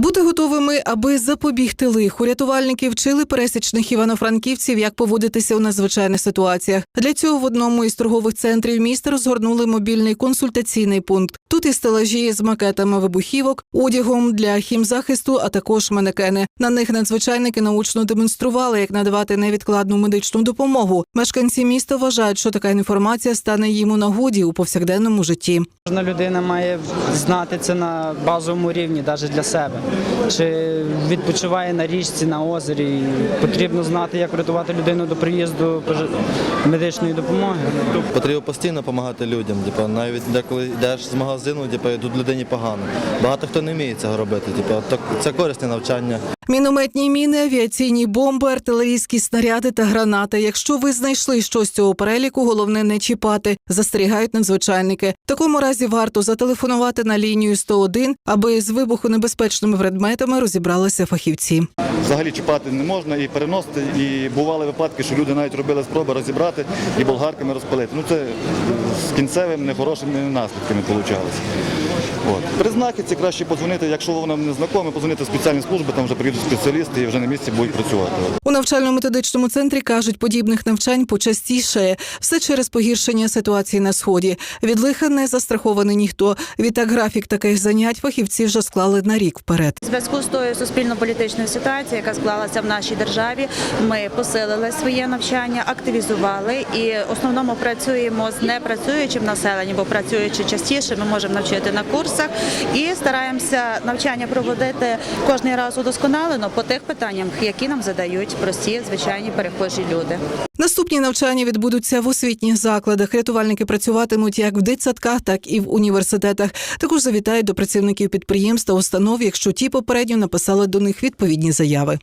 Бути готовими, аби запобігти лиху. Рятувальники вчили пересічних івано-франківців, як поводитися у надзвичайних ситуаціях. Для цього в одному із торгових центрів міста розгорнули мобільний консультаційний пункт. Тут і стелажі з макетами вибухівок, одягом для хімзахисту, а також манекени. На них надзвичайники научно демонстрували, як надавати невідкладну медичну допомогу. Мешканці міста вважають, що така інформація стане їм у нагоді у повсякденному житті. Кожна людина має знати це на базовому рівні, навіть для себе. Чи відпочиває на річці, на озері. Потрібно знати, як врятувати людину до приїзду медичної допомоги. Потрібно постійно допомагати людям. Типу, навіть деколи йдеш з магазину, типу, тут людині погано. Багато хто не вміє цього робити. Типу, це корисне навчання. Мінометні міни, авіаційні бомби, артилерійські снаряди та гранати. Якщо ви знайшли щось цього переліку, головне не чіпати. Застерігають надзвичайники. В такому разі варто зателефонувати на лінію 101, аби з вибухонебезпечними предметами розібралися фахівці. Взагалі чіпати не можна і переносити. І бували випадки, що люди навіть робили спроби розібрати і болгарками розпалити. Ну це з кінцевими нехорошими наслідками вийшло. От. При знахідці краще подзвонити, якщо воно не знакоме, подзвонити в спеціальні служби, там вже приїдуть спеціалісти і вже на місці будуть працювати. У навчально-методичному центрі кажуть, подібних навчань почастіше. Все через погіршення ситуації на сході. Від лиха не застрахований ніхто. Відтак графік таких занять фахівці вже склали на рік вперед. Зв'язку з тою суспільно-політичною ситуацією, яка склалася в нашій державі, ми посилили своє навчання, активізували і в основному працюємо з непрацюючим населенням, бо працюючи частіше, ми можемо навчити на курсах і стараємося навчання проводити кожний раз удосконалено по тих питаннях, які нам задають прості звичайні перехожі люди. Наступні навчання відбудуться в освітніх закладах. Рятувальники працюватимуть як в дитсадках, так і в університетах. Також завітають до працівників підприємств та установ, якщо ті попередньо написали до них відповідні заяви.